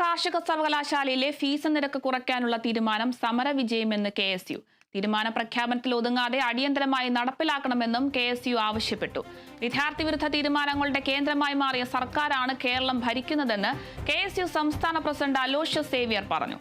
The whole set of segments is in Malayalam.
കാർഷിക സർവകലാശാലയിലെ ഫീസ് നിരക്ക് കുറയ്ക്കാനുള്ള തീരുമാനം സമരവിജയമെന്ന് കെ എസ് യു. തീരുമാന പ്രഖ്യാപനത്തിൽ ഒതുങ്ങാതെ അടിയന്തരമായി നടപ്പിലാക്കണമെന്നും കെ എസ് യു ആവശ്യപ്പെട്ടു. വിദ്യാർത്ഥി വിരുദ്ധ തീരുമാനങ്ങളുടെ കേന്ദ്രമായി മാറിയ സർക്കാരാണ് കേരളം ഭരിക്കുന്നതെന്ന് കെ എസ് യു സംസ്ഥാന പ്രസിഡന്റ് അലോഷ്യസ് സേവ്യർ പറഞ്ഞു.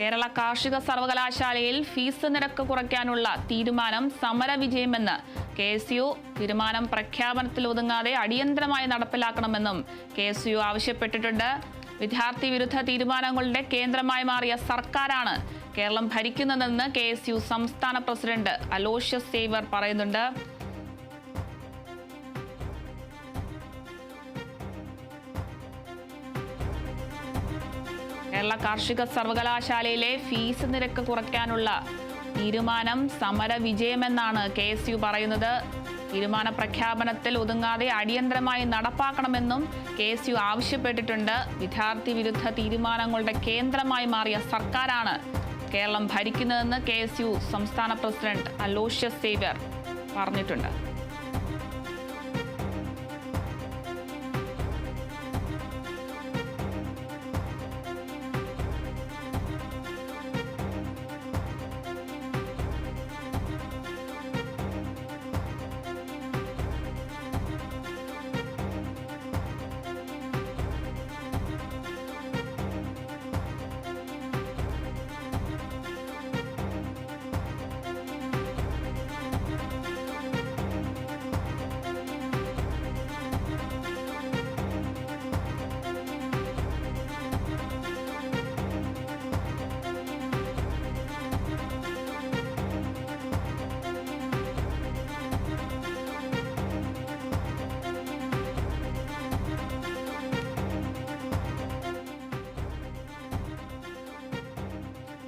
കേരള കാർഷിക സർവകലാശാലയിൽ ഫീസ് നിരക്ക് കുറയ്ക്കാനുള്ള തീരുമാനം സമരവിജയമെന്ന് കെ എസ് യു തീരുമാനം പ്രഖ്യാപനത്തിൽ ഒതുങ്ങാതെ അടിയന്തരമായി നടപ്പിലാക്കണമെന്നും കെ എസ് യു ആവശ്യപ്പെട്ടിട്ടുണ്ട്. വിദ്യാർത്ഥി വിരുദ്ധ തീരുമാനങ്ങളുടെ കേന്ദ്രമായി മാറിയ സർക്കാരാണ് കേരളം ഭരിക്കുന്നതെന്ന് കെ എസ് യു സംസ്ഥാന പ്രസിഡന്റ് അലോഷ്യസ് സേവർ പറയുന്നുണ്ട്. കേരള കാർഷിക സർവകലാശാലയിലെ ഫീസ് നിരക്ക് കുറയ്ക്കാനുള്ള തീരുമാനം സമര വിജയമെന്നാണ് കെ എസ് യു പറയുന്നത്. തീരുമാന പ്രഖ്യാപനത്തിൽ ഒതുങ്ങാതെ അടിയന്തരമായി നടപ്പാക്കണമെന്നും കെ എസ് യു ആവശ്യപ്പെട്ടിട്ടുണ്ട്. വിദ്യാർത്ഥി വിരുദ്ധ തീരുമാനങ്ങളുടെ കേന്ദ്രമായി മാറിയ സർക്കാരാണ് കേരളം ഭരിക്കുന്നതെന്ന് കെ എസ് യു സംസ്ഥാന പ്രസിഡന്റ് അലോഷ്യസ് സേവ്യർ പറഞ്ഞിട്ടുണ്ട്.